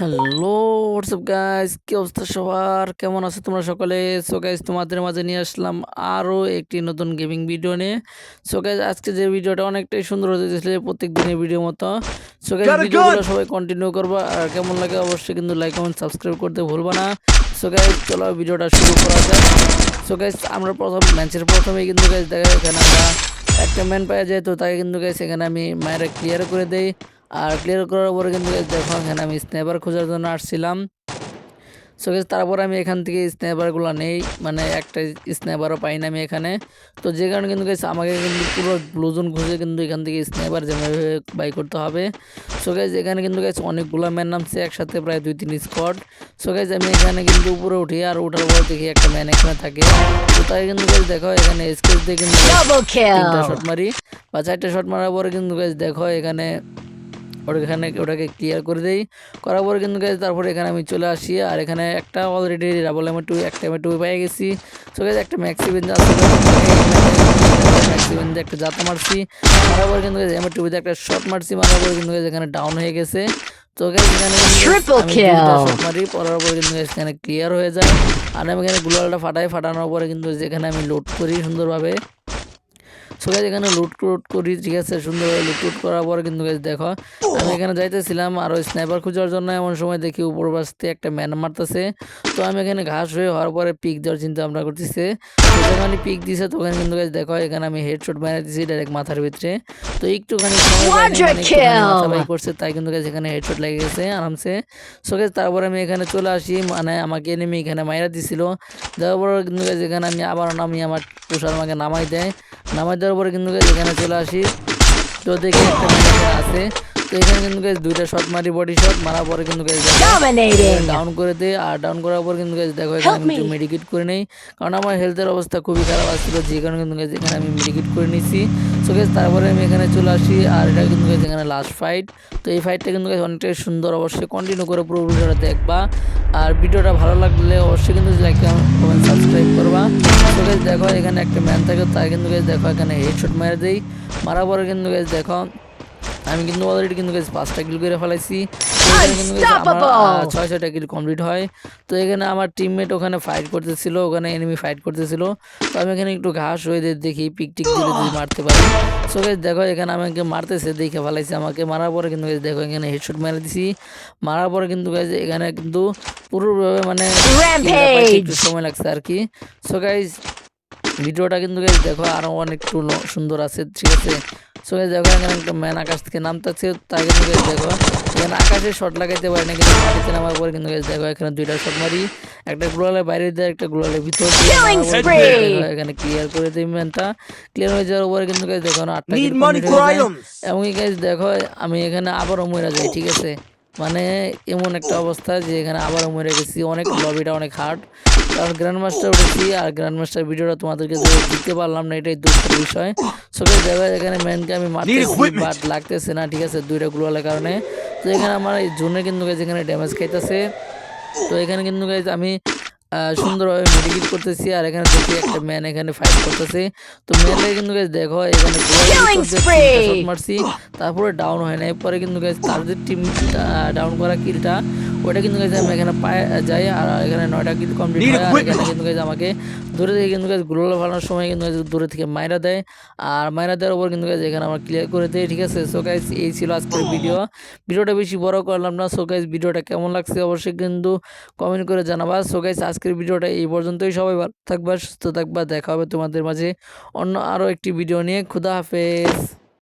Hello WhatsApp guys কি অবস্থা সবার? কেমন আছো তোমরা সকলে? সো গাইস তোমাদের মাঝে নিয়ে আসলাম আরও একটি নতুন গেমিং ভিডিও নিয়ে। সো গাইস আজকে যে ভিডিওটা অনেকটাই সুন্দর হতে যাচ্ছে প্রত্যেক দিনের ভিডিও মতো সো গাইস ভিডিওগুলো সবাই কন্টিনিউ করবা। আর কেমন লাগে অবশ্যই কিন্তু লাইক কমেন্ট সাবস্ক্রাইব করতে ভুলবা না। সো গাইস চলো ভিডিওটা শুরু করা যাক। সো গাইস আমরা প্রথম ম্যাচের প্রথমেই কিন্তু গাইস দেখা এখানে আমরা একটা ম্যান পাওয়া যায় তো তাকে কিন্তু গাইস এখানে আমি মায়েরা ক্লিয়ার করে দেই। আর ক্লিয়ার করার পরে কিন্তু দেখো এখানে আমি স্ন্যাপার খোঁজার জন্য আসছিলাম। সো গেছে তারপর আমি এখান থেকে স্ন্যাপারগুলো নেই মানে একটা স্ন্যাপারও পাই না আমি এখানে। তো যে কারণে কিন্তু গেছে আমাকে কিন্তু পুরো ব্লুজন খুঁজে কিন্তু এখান থেকে স্ন্যাপার যেভাবে বাই করতে হবে। সো গাইজ এখানে কিন্তু গেছে অনেকগুলো ম্যান নামছে একসাথে প্রায় দুই তিন স্কট সো গাইজ আমি এখানে কিন্তু উপরে উঠি আর ওঠার পর দেখি একটা ম্যান এখানে থাকে। তো তাই কিন্তু guys দেখো এখানে স্কেচ দিয়ে কিন্তু. শট মারি। বা চারটা শট মারার পরে কিন্তু guys দেখো এখানে ওখানে ওটাকে ক্লিয়ার করে দেই। করার পরে কিন্তু guys তারপরে এখানে আমি চলে আসি আর এখানে একটা অলরেডি ডাবল এম টু একটা এম টু পেয়ে গেছি। তো guys একটা ম্যাক্সিভেন আছে ম্যাক্সিভেন দিয়ে একটা জাতা মারছি। মারার পরে কিন্তু এম টুবিতে একটা শট মারছি। মারার পরে কিন্তু এখানে ডাউন হয়ে গেছে। তো এখানে মারি। পরার পরে কিন্তু এখানে ক্লিয়ার হয়ে যায়। আর আমি এখানে গুলালটা ফাটাই। ফাটানোর পরে কিন্তু যেখানে আমি লোড করি সুন্দরভাবে। সো গাইজ এখানে লুট লুট করি ঠিক আছে? সুন্দরভাবে লুট লুট করার পর কিন্তু গাইজ দেখো আমি এখানে যাইতেছিলাম আর ওই স্নাইপার খোঁজার জন্য। এমন সময় দেখি উপর বাসতে একটা ম্যান মারতেছে। তো আমি এখানে ঘাস হয়ে হওয়ার পরে পিক দেওয়ার চিন্তা ভাবনা করতেছে। যখন পিক দিছে তখন কিন্তু গাইজ দেখো এখানে আমি হেডশট মেরে দিছি ডাইরেক্ট মাথার ভিতরে। তো একটুখানি সময় মানে করছে তাই কিন্তু গাইজ এখানে হেডশট লেগে গেছে আরামসে। সো গাইজ তারপরে আমি এখানে চলে আসি মানে আমাকে এনেমি এখানে মাইরা দিছিল। দেওয়ার পরে কিন্তু গাইজ এখানে আমি আবার নামি আমার তুষার আমাকে নামাই দেয়। নামাই দেওয়ার পরে কিন্তু এখানে চলে আসি। তো দেখি একটা আছে। এখানে কিন্তু গাইজ দুইটা শট মারি বডি শট মারার পরে কিন্তু গাইজ ডাউন করে দেয় আর ডাউন করার পর কিন্তু গাইজ দেখো এখানে একটু মেডিকেট করে নেই। কারণ আমার হেলথের অবস্থা খুবই খারাপ আসছিল যে কারণে কিন্তু গাইজ এখানে আমি মেডিকেট করে নিছি। সো গাইজ তারপরে আমি এখানে চলে আসি আর এটা কিন্তু গাইজ এখানে লাস্ট ফাইট তো এই ফাইটটা কিন্তু গাইজ অনেকটাই সুন্দর অবশ্যই কন্টিনিউ করে পুরো ভিডিওটা দেখবা। আর ভিডিওটা ভালো লাগলে অবশ্যই কিন্তু লাইক কমেন্ট সাবস্ক্রাইব করবা। তো গাইজ দেখো এখানে একটা ম্যান থাকে তাই কিন্তু গাইজ দেখো এখানে হেডশট মেরে দেই। মারার পরে কিন্তু গাইজ দেখো আমি কিন্তু অলরেডি কিন্তু গাইজ পাঁচটা কিল করে ফেলাইছি। তো কিন্তু guys আমার, ছয় ছয়টা কিল কমপ্লিট হয়। তো এখানে আমার টিমমেট ওখানে ফাইট করতেছিল ওখানে এনিমি ফাইট করতেছিল। তো আমি এখানে একটু ঘাস হয়ে দেখি পিক টিক দিলে যদি মারতে পারি। সো দেখো এখানে আমাকে মারতেছে দেখে ফেলাইছে আমাকে। মারার পরে কিন্তু দেখো এখানে হেডশট মেরে দিছি। মারার পরে কিন্তু এখানে কিন্তু পুরোভাবে মানে একটু সময় লাগছে আর কি সো গাইজ ভিডিওটা কিন্তু দেখো আরও অনেক সুন্দর আছে ঠিক আছে? সো guys দেখো এখানে একটা ম্যান আকাশ থেকে নামতেছে তাই কিন্তু guys দেখো এখানে আকাশে শট লাগাইতে পারি না কিন্তু মাটিতে নামার পরে কিন্তু guys দেখো এখানে দুইটা শট মারি একটা গ্লোয়ালের বাইরে দেয় একটা গ্লোয়ালের ভিতর এখানে ক্লিয়ার করে দিই ম্যানটা ক্লিয়ার হয়ে যাওয়ার পরে কিন্তু guys দেখো না আটটা. এবং গাইজ দেখো আমি এখানে আবারও মরে যাই ঠিক আছে? মানে এমন একটা অবস্থা যে এখানে আবারও মরে গেছি অনেক লবিটা অনেক হার্ড কারণ গ্র্যান্ড মাস্টার উঠেছি আর গ্র্যান্ড মাস্টার ভিডিওটা তোমাদেরকে দিতে পারলাম না এটাই দুঃখের বিষয়। সো দেখো এখানে ম্যানকে আমি মারতেছি বাট লাগতেছে না ঠিক আছে দুইটা গ্লোয়ালের কারণে। তো এখানে আমার এই জোনে কিন্তু guys এখানে ড্যামেজ খাইতেছে। তো এখানে কিন্তু গাইজ আমি সুন্দরভাবে মেডিকেট করতেছি আর এখানে দেখি একটা ম্যান এখানে ফাইট করতেছে। তো ম্যানটা কিন্তু গাইজ দেখো এখানে মারছি তারপরে ডাউন হয় না। এরপরে কিন্তু তার যে টিম ডাউন করা কিলটা ওটা কিন্তু গাইজ আমি এখানে পায়ে যাই আর এখানে নয়টা কিন্তু কমপ্লিট হয় আর এখানে কিন্তু গাইজ আমাকে দূরে থেকে কিন্তু গাইজ গ্লোয়াল ফালানোর সময় কিন্তু দূরে থেকে মাইরা দেয়। আর মাইরা দেওয়ার উপর কিন্তু গাইজ এখানে আমার ক্লিয়ার করে দেয় ঠিক আছে? সো গাইজ এই ছিল আজকের ভিডিও ভিডিওটা বেশি বড় করলাম না। সো গাইজ ভিডিওটা কেমন লাগছে অবশ্যই কিন্তু কমেন্ট করে জানাবা। সো গাইজ আজকের ভিডিওটা এই পর্যন্তই। সবাই ভালো থাকবা সুস্থ থাকবা। দেখা হবে তোমাদের মাঝে অন্য আরও একটি ভিডিও নিয়ে। খুদা হাফেজ!